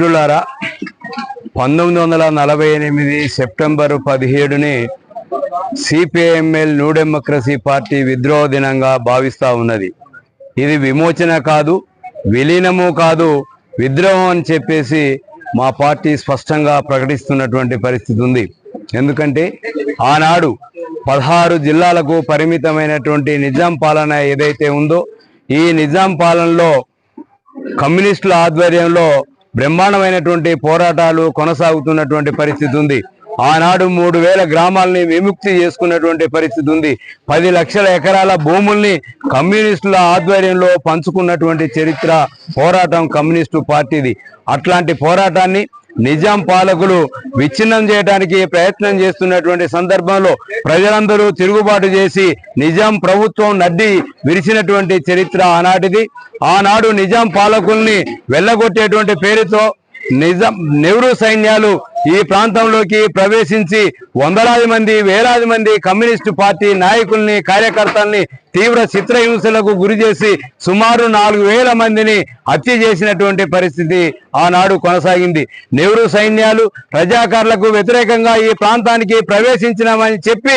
మిత్రులారా పంతొమ్మిది వందల నలభై ఎనిమిది సెప్టెంబరు పదిహేడుని సిపిఐఎంఎల్ న్యూ డెమోక్రసీ పార్టీ విద్రోహ దినంగా భావిస్తా ఉన్నది. ఇది విమోచన కాదు విలీనము కాదు విద్రోహం అని చెప్పేసి మా పార్టీ స్పష్టంగా ప్రకటిస్తున్నటువంటి పరిస్థితి ఉంది. ఎందుకంటే ఆనాడు పదహారు జిల్లాలకు పరిమితమైనటువంటి నిజాం పాలన ఏదైతే ఉందో ఈ నిజాం పాలనలో కమ్యూనిస్టుల ఆధ్వర్యంలో బ్రహ్మాండమైనటువంటి పోరాటాలు కొనసాగుతున్నటువంటి పరిస్థితి ఉంది. ఆనాడు మూడు వేల గ్రామాలని విముక్తి చేసుకున్నటువంటి పరిస్థితి ఉంది. పది లక్షల ఎకరాల భూముల్ని కమ్యూనిస్టుల ఆధ్వర్యంలో పంచుకున్నటువంటి చరిత్ర పోరాటం కమ్యూనిస్టు పార్టీది. అట్లాంటి పోరాటాన్ని నిజాం పాలకులు విచ్ఛిన్నం చేయడానికి ప్రయత్నం చేస్తున్నటువంటి సందర్భంలో ప్రజలందరూ తిరుగుబాటు చేసి నిజాం ప్రభుత్వం నడ్డి విరిచినటువంటి చరిత్ర ఆనాటిది. ఆనాడు నిజాం పాలకుల్ని వెళ్ళగొట్టేటువంటి పేరుతో నిజాం నెహ్రూ సైన్యాలు ఈ ప్రాంతంలోకి ప్రవేశించి వందలాది మంది వేలాది మంది కమ్యూనిస్టు పార్టీ నాయకుల్ని కార్యకర్తల్ని తీవ్ర చిత్రహింసలకు గురి చేసి సుమారు నాలుగు వేల మందిని హత్య చేసినటువంటి పరిస్థితి ఆనాడు కొనసాగింది. నెహ్రూ సైన్యాలు ప్రజాకారులకు వ్యతిరేకంగా ఈ ప్రాంతానికి ప్రవేశించినామని చెప్పి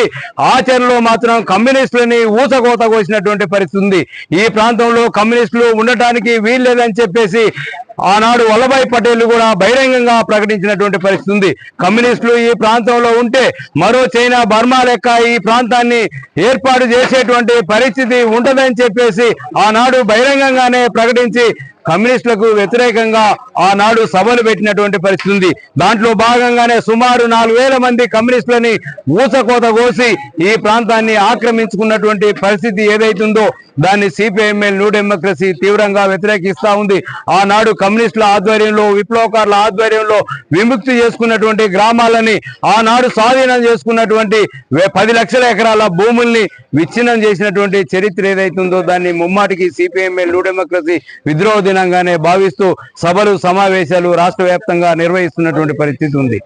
ఆచరణలో మాత్రం కమ్యూనిస్టులని ఊసకోత కోసినటువంటి పరిస్థితి ఉంది. ఈ ప్రాంతంలో కమ్యూనిస్టులు ఉండటానికి వీల్లేదని చెప్పేసి ఆనాడు వల్లభాయ్ పటేల్ కూడా బహిరంగంగా ప్రకటించినటువంటి పరిస్థితి ఉంది. కమ్యూనిస్టులు ఈ ప్రాంతంలో ఉంటే మరో చైనా బర్మా లెక్క ఈ ప్రాంతాన్ని ఏర్పాటు చేసేటువంటి పరిస్థితి ఉంటదని చెప్పేసి ఆనాడు బహిరంగంగానే ప్రకటించి కమ్యూనిస్టులకు వ్యతిరేకంగా ఆనాడు సభలు పెట్టినటువంటి పరిస్థితి ఉంది. దాంట్లో భాగంగానే సుమారు నాలుగు వేల మంది కమ్యూనిస్టులని ఊసకోత కోసి ఈ ప్రాంతాన్ని ఆక్రమించుకున్నటువంటి పరిస్థితి ఏదైతుందో దాన్ని సిపిఐఎంఎల్ న్యూ డెమోక్రసీ తీవ్రంగా వ్యతిరేకిస్తా ఉంది. ఆనాడు కమ్యూనిస్టుల ఆధ్వర్యంలో విప్లవకారుల ఆధ్వర్యంలో విముక్తి చేసుకున్నటువంటి గ్రామాలని ఆనాడు స్వాధీనం చేసుకున్నటువంటి పది లక్షల ఎకరాల భూముల్ని విచ్ఛిన్నం చేసినటువంటి చరిత్ర ఏదైతుందో దాన్ని ముమ్మాటికి సిపిఎంఎల్ న్యూ డెమోక్రసీ విద్రోహ దినంగానే భావిస్తూ సభలు సమావేశాలు రాష్ట్ర వ్యాప్తంగా నిర్వహిస్తున్నటువంటి పరిస్థితి ఉంది.